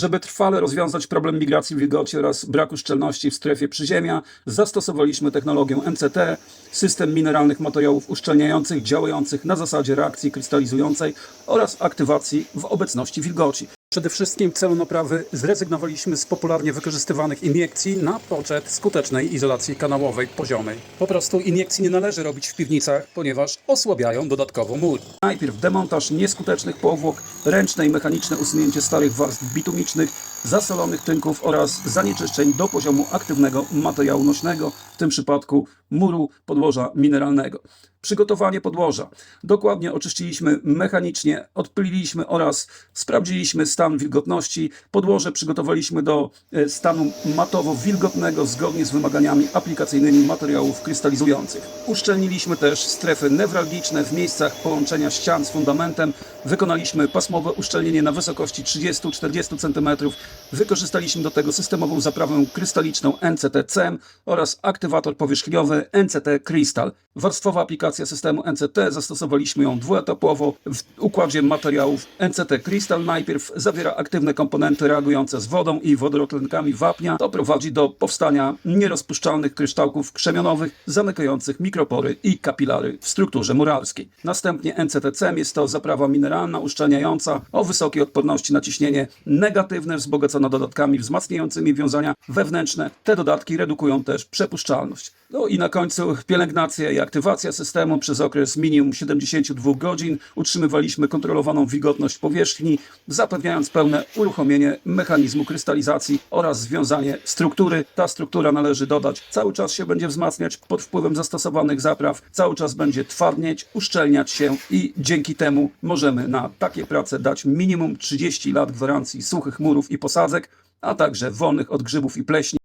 Żeby trwale rozwiązać problem migracji wilgoci oraz braku szczelności w strefie przyziemia, zastosowaliśmy technologię MCT, system mineralnych materiałów uszczelniających działających na zasadzie reakcji krystalizującej oraz aktywacji w obecności wilgoci. Przede wszystkim celu naprawy zrezygnowaliśmy z popularnie wykorzystywanych iniekcji na poczet skutecznej izolacji kanałowej poziomej. Po prostu iniekcji nie należy robić w piwnicach, ponieważ osłabiają dodatkowo mur. Najpierw demontaż nieskutecznych powłok, ręczne i mechaniczne usunięcie starych warstw bitumicznych, zasolonych tynków oraz zanieczyszczeń do poziomu aktywnego materiału nośnego, w tym przypadku muru podłoża mineralnego. Przygotowanie podłoża. Dokładnie oczyściliśmy mechanicznie, odpyliliśmy oraz sprawdziliśmy stan wilgotności. Podłoże przygotowaliśmy do e, stanu matowo-wilgotnego zgodnie z wymaganiami aplikacyjnymi materiałów krystalizujących. Uszczelniliśmy też strefy newralgiczne w miejscach połączenia ścian z fundamentem. Wykonaliśmy pasmowe uszczelnienie na wysokości 30-40 cm. Wykorzystaliśmy do tego systemową zaprawę krystaliczną NCT-CEM oraz aktywator powierzchniowy NCT Crystal. Warstwowa aplikacja systemu NCT zastosowaliśmy ją dwuetapowo w układzie materiałów NCT Crystal. Najpierw zawiera aktywne komponenty reagujące z wodą i wodorotlenkami wapnia. To prowadzi do powstania nierozpuszczalnych kryształków krzemionowych zamykających mikropory i kapilary w strukturze muralskiej. Następnie NCT-CEM jest to zaprawa mineralna uszczelniająca o wysokiej odporności na ciśnienie negatywne wzbogacona dodatkami wzmacniającymi wiązania wewnętrzne. Te dodatki redukują też przepuszczalność. No i na końcu pielęgnacja i aktywacja systemu przez okres minimum 72 godzin. Utrzymywaliśmy kontrolowaną wilgotność powierzchni, zapewniając pełne uruchomienie mechanizmu krystalizacji oraz związanie struktury. Ta struktura należy dodać, cały czas się będzie wzmacniać pod wpływem zastosowanych zapraw, cały czas będzie twardnieć, uszczelniać się i dzięki temu możemy na takie prace dać minimum 30 lat gwarancji suchych murów i posadzek, a także wolnych od grzybów i pleśni.